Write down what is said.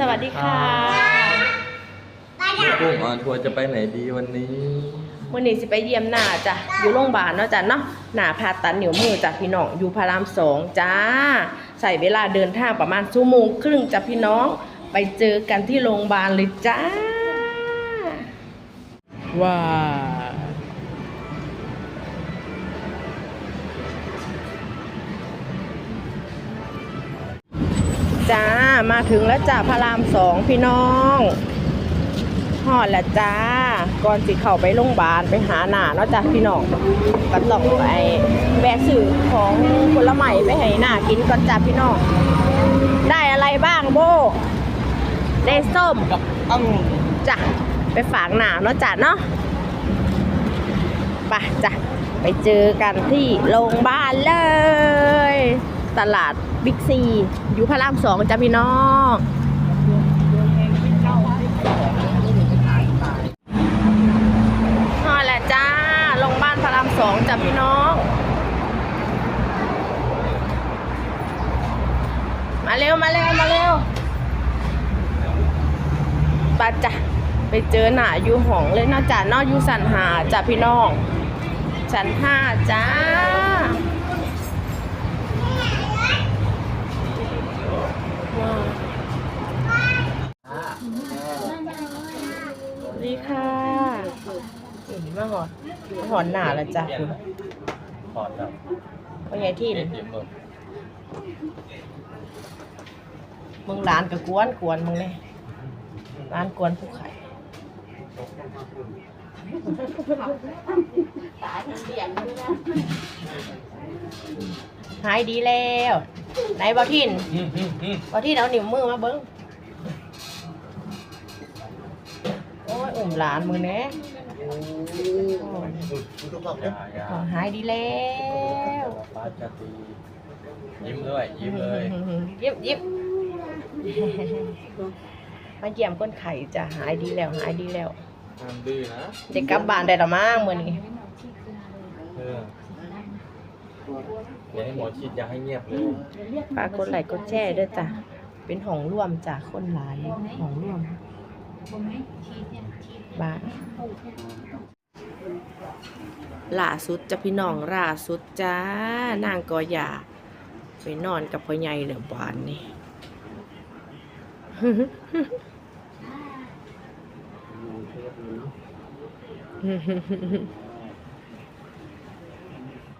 สวัสดีค่ะพี่กุ้งออนทัวร์จะไปไหนดีวันนี้ วันนี้สิไปเยี่ยมหน้าจ้ะ อยู่โรงพยาบาลเนาะจ้ะเนาะ หน้าผ่าตัดนิ้วมือจ้ะพี่น้อง อยู่พารามสองจ้า ใส่เวลาเดินทางประมาณชั่วโมงครึ่งจ้ะพี่น้อง ไปเจอกันที่โรงพยาบาลเลยจ้า ว้า จ้า มาถึงแล้วจ้าพระรามสองพี่น้องหอดล้วจ้า ก่อนสิเข้าไปโรงพยาบาลไปหาหน้าเนาะจ้าพี่น้องก็ต้องไอ้แบกสื่อของผลไม้ไปให้หน้ากินก่อนจ้าพี่น้อง ได้อะไรบ้างโบ ได้ส้มกับอังจ้ะไปฝากหนาเนาะจ้ะเนาะไปจ้ะไปเจอกันที่โรงพยาบาลเลย ตลาด บิ๊กซี อยู่พระรามสองจ้ะพี่น้องนั่แหละจ้าโรงพยาบาลพระรามสองจ้ะพี่น้อง มาเร็ว มาเร็ว มาเร็วปาจ้ะไปเจอหนาอยู่หองเลยนอกจากนอกอยู่สันหาจ้ะพี่น้องสันห้าจ้าว้าวสวัสดี ค่ะอืมมาหอนหอนหนาแล้วจ้ะคุณถอดครับว่าไงที่นี่มึงร้านกับกวนกวนมึงเลยร้านกวนผู้ไข่หายดีแล้ว ไหนบอทินบอทินเอาหนิ้วมือมาเบิ้ง อ้ยอุ่มหลานมือแน่โอ้ยอย่าอย่าขอหายดีแล้วปาจะตียิ้มด้วยยิ้มเลยยิบยิบมาเยี่ยมก้นไข่จะหายดีแล้วหายดีแล้วดื้อนะเด็กกลับบ้านได้ละมั้งมือนี้อย่าให้หมอฉีดยาให้เงียบเลยฝากกดไลค์กดแชร์ด้วยจ้ะเป็นของร่วมจ้ะคนหลายของร่วม บ้านล่าสุดจะพี่น้องล่าสุดจ้านางกอหยาไปนอนกับพ่อใหญ่เหลือบานนี่